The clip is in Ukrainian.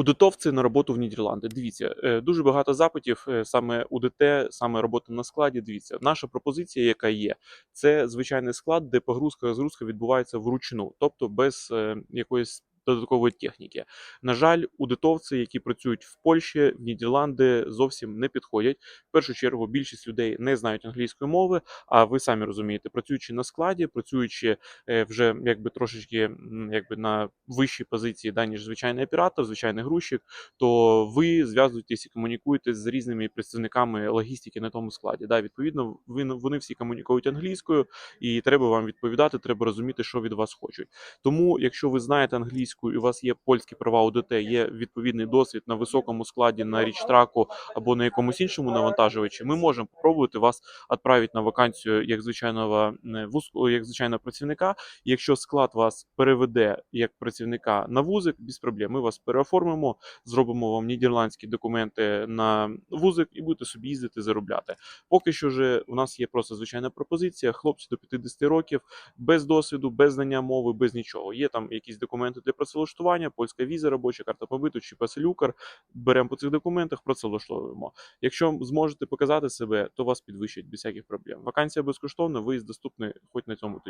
Удитовці на роботу в Нідерланди. Дивіться, е, дуже багато запитів саме саме УДТ, саме робота на складі. Дивіться, наша пропозиція, яка є, це звичайний склад, де погрузка розгрузка відбувається вручну, тобто без е, якоїсь додаткової техніки. На жаль, удитовці, які працюють в Польщі, в Нідерланди, зовсім не підходять. В першу чергу більшість людей не знають англійської мови. А ви самі розумієте, працюючи на складі, працюючи е, вже якби трошечки якби на вищій позиції, да, ніж звичайний оператор, звичайний грузчик, то ви зв'язуєтесь і комунікуєте з різними представниками логістики на тому складі. Да, відповідно, вони всі комунікують англійською, і треба вам відповідати, треба розуміти, що від вас хочуть. Тому, якщо ви знаєте англійську і у вас є польські права УДТ, є відповідний досвід на високому складі, на річтраку або на якомусь іншому навантажувачі, ми можемо спробувати вас відправити на вакансію як звичайного вузку, як звичайного працівника. Якщо склад вас переведе як працівника на вузик, без проблем, ми вас переоформимо, зробимо вам нідерландські документи на вузик і будете собі їздити заробляти. Поки що ж у нас є просто звичайна пропозиція. Хлопці до 50 років без досвіду, без знання мови, без нічого. Є там якісь документи для працевлаштування, польська віза, робоча карта побиту чи паселюкар. Беремо по цих документах, працевлаштовуємо. Якщо зможете показати себе, то вас підвищать без всяких проблем. Вакансія безкоштовна, виїзд доступний хоч на цьому тижні.